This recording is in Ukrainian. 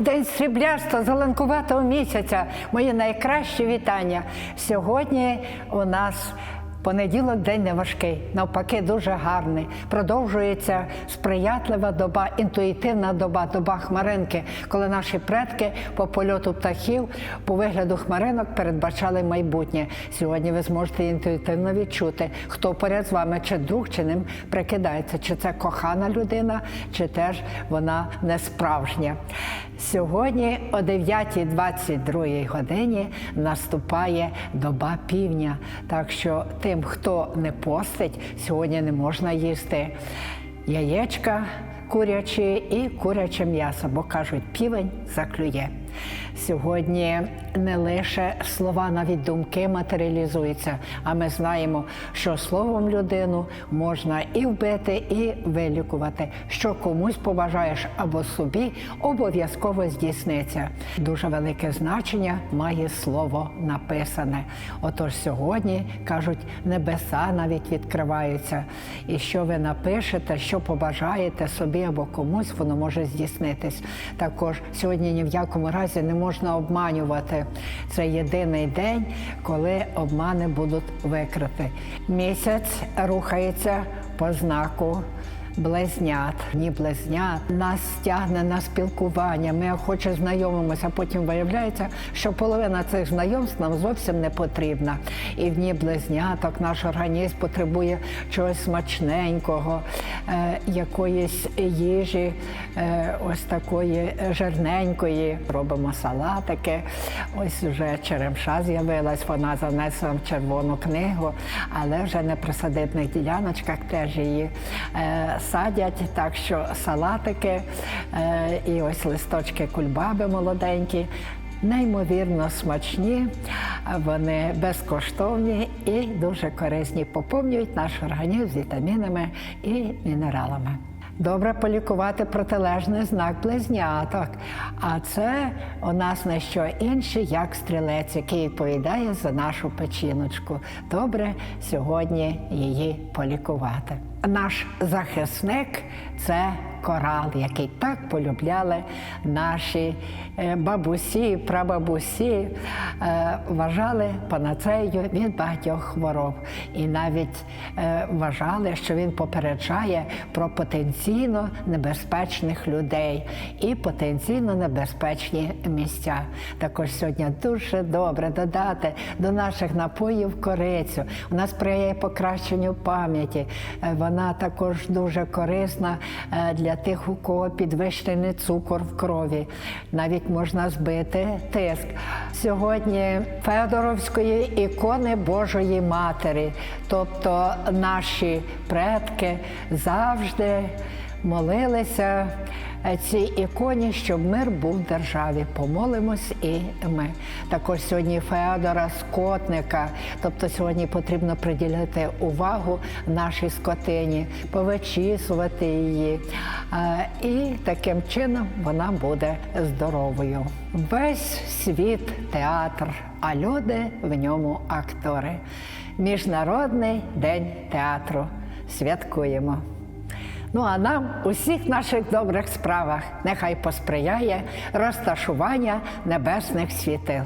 день сріблясто зеленкуватого місяця. Мої найкращі вітання. Сьогодні у нас. Понеділок день не важкий, навпаки, дуже гарний. Продовжується сприятлива доба, інтуїтивна доба, доба хмаринки, коли наші предки по польоту птахів, по вигляду хмаринок передбачали майбутнє. Сьогодні ви зможете інтуїтивно відчути, хто поряд з вами, чи друг, чи ним прикидається, чи це кохана людина, чи теж вона не справжня. Сьогодні о 9.22 годині наступає доба півня. Так що тим, хто не постить, сьогодні не можна їсти яєчка курячі і куряче м'ясо, бо кажуть, півень заклює. Сьогодні не лише слова, навіть думки матеріалізуються, а ми знаємо, що словом людину можна і вбити, і вилікувати. Що комусь побажаєш або собі, обов'язково здійсниться. Дуже велике значення має слово написане. Отож, сьогодні кажуть, небеса навіть відкриваються. І що ви напишете, що побажаєте собі або комусь, воно може здійснитись. Також сьогодні ні в якому разі не можна обманювати. Це єдиний день, коли обмани будуть викрити. Місяць рухається по знаку. Близнят, ні близнят, нас тягне на спілкування. Ми охоче знайомимося, потім виявляється, що половина цих знайомств нам зовсім не потрібна. І в дні близняток наш організм потребує чогось смачненького, е, якоїсь їжі, е, ось такої жирненької. Робимо салатики. Ось вже черемша з'явилась, вона занесла в червону книгу, але вже на присадибних діляночках теж її. Е, садять, так що салатики е, і ось листочки кульбаби молоденькі. Неймовірно смачні, вони безкоштовні і дуже корисні. Поповнюють наш організм вітамінами і мінералами. Добре полікувати протилежний знак близняток. А це у нас не що інше, як стрілець, який відповідає за нашу печіночку. Добре сьогодні її полікувати. Наш захисник це корал, який так полюбляли наші е, бабусі, прабабусі, е, вважали панацею від багатьох хвороб. І навіть е, вважали, що він попереджає про потенційно небезпечних людей і потенційно небезпечні місця. Також сьогодні дуже добре додати до наших напоїв корицю. Вона сприяє покращенню пам'яті. Вона також дуже корисна е, для тих, у кого підвищений цукор в крові. Навіть можна збити тиск. Сьогодні Федоровської ікони Божої Матері, тобто наші предки завжди молилися цій іконі, щоб мир був в державі. Помолимось і ми. Також сьогодні Феодора Скотника. Тобто сьогодні потрібно приділити увагу нашій скотині, повичісувати її. Е, І таким чином вона буде здоровою. Весь світ театр, а люди в ньому актори. Міжнародний день театру. Святкуємо. Ну а нам у всіх наших добрих справах нехай посприяє розташування небесних світил.